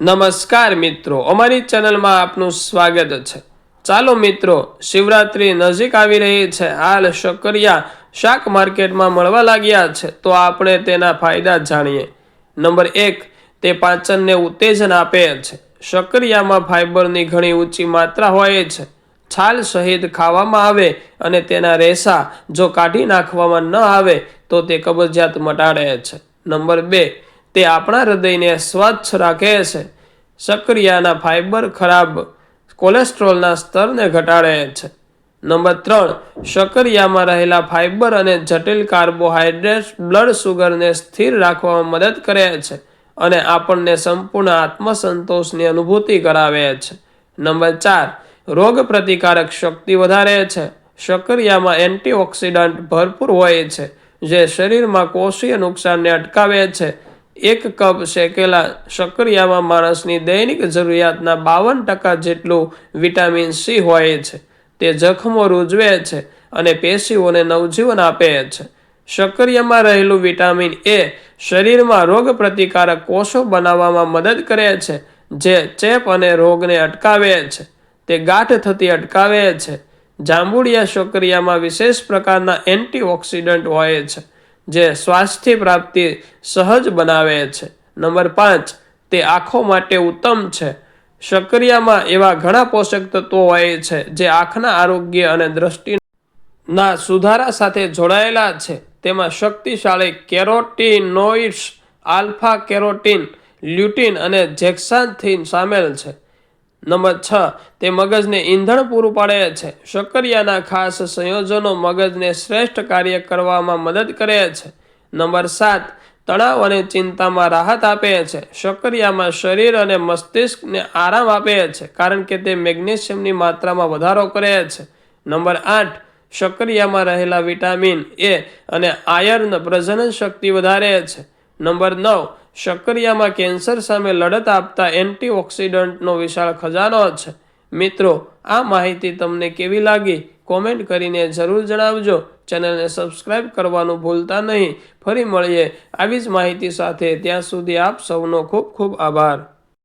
નમસ્કાર મિત્રો, અમારી ચેનલમાં આપનું સ્વાગત છે. ચાલો મિત્રો, શિવરાત્રી નજીક આવી રહી છે. હાલ શકરિયા શાક માર્કેટમાં મળવા લાગ્યા છે. તો આપણે તેના ફાયદા જાણીએ. નંબર એક, તે પાચનને ઉત્તેજન આપે છે. શકરિયામાં ફાઇબરની ઘણી ઊંચી માત્રા હોય છે. છાલ સહિત ખાવામાં આવે અને તેના રેસા જો કાઢી નાખવામાં ન આવે, તો તે કબજિયાત મટાડે છે. નંબર બે તે આપણા હૃદયને સ્વચ્છ રાખે છે. સક્રિયાના ફાઇબર ખરાબ કોલેસ્ટ્રોલના સ્તરને ઘટાડે છે. નંબર ત્રણ શકરિયામાં રહેલા ફાઇબર અને જટિલ કાર્બોહાઈડ્રેટ્સ બ્લડ શુગરને સ્થિર રાખવામાં મદદ કરે છે અને આપણને સંપૂર્ણ આત્મસંતોષની અનુભૂતિ કરાવે છે. નંબર ચાર રોગ પ્રતિકારક શક્તિ વધારે છે. શકરિયામાં એન્ટીઓક્સિડન્ટ ભરપૂર હોય છે, જે શરીરમાં કોષીય નુકસાનને અટકાવે છે એક કપ શેકેલા શકરિયામાં માણસની દૈનિક જરૂરિયાતના બાવન ટકા જેટલું વિટામિન સી હોય છે. તે જખમો રૂજવે છે અને પેશીઓને નવજીવન આપે છે. શકરિયામાં રહેલું વિટામિન એ શરીરમાં રોગ પ્રતિકારક કોષો બનાવવામાં મદદ કરે છે, જે ચેપ અને રોગને અટકાવે છે. તે ગાંઠ થતી અટકાવે છે. જાંબુડિયા શકરિયામાં વિશેષ પ્રકારના એન્ટીઓક્સિડન્ટ હોય છે. જે સ્વાસ્થ્ય પ્રાપ્તિ સહજ બનાવે છે. નંબર પાંચ, તે આંખો માટે ઉત્તમ છે. શકરિયામાં એવા ઘણા પોષક તત્વો હોય છે જે આંખના આરોગ્ય અને દ્રષ્ટિના સુધારા સાથે જોડાયેલા છે. તેમાં શક્તિશાળી કેરોટીનોઇડ્સ, આલ્ફા કેરોટીન, લ્યુટીન અને જેક્સાન્થીન સામેલ છે. નંબર છ, તે મગજને ઈંધણ પૂરું પાડે છે. શક્કરિયાના ખાસ સંયોજનો મગજને શ્રેષ્ઠ કાર્ય કરવામાં મદદ કરે છે. નંબર સાત, તણાવ અને ચિંતામાં રાહત આપે છે. શકરિયામાં શરીર અને મસ્તિષ્કને આરામ આપે છે, કારણ કે તે મેગ્નેશિયમની માત્રામાં વધારો કરે છે. નંબર આઠ શકરિયામાં રહેલા વિટામિન એ અને આયર્ન પ્રજનન શક્તિ વધારે છે. નંબર નવ શકરિયામાં કેન્સર સામે લડત આપતા એન્ટીઓક્સિડન્ટનો વિશાળ ખજાનો છે. મિત્રો, આ માહિતી તમને કેવી લાગી? કોમેન્ટ કરીને જરૂર જણાવજો. ચેનલને સબસ્ક્રાઇબ કરવાનું ભૂલતા નહીં. ફરી મળીએ આવી જ માહિતી સાથે. ત્યાં સુધી આપ સૌનો ખૂબ ખૂબ આભાર.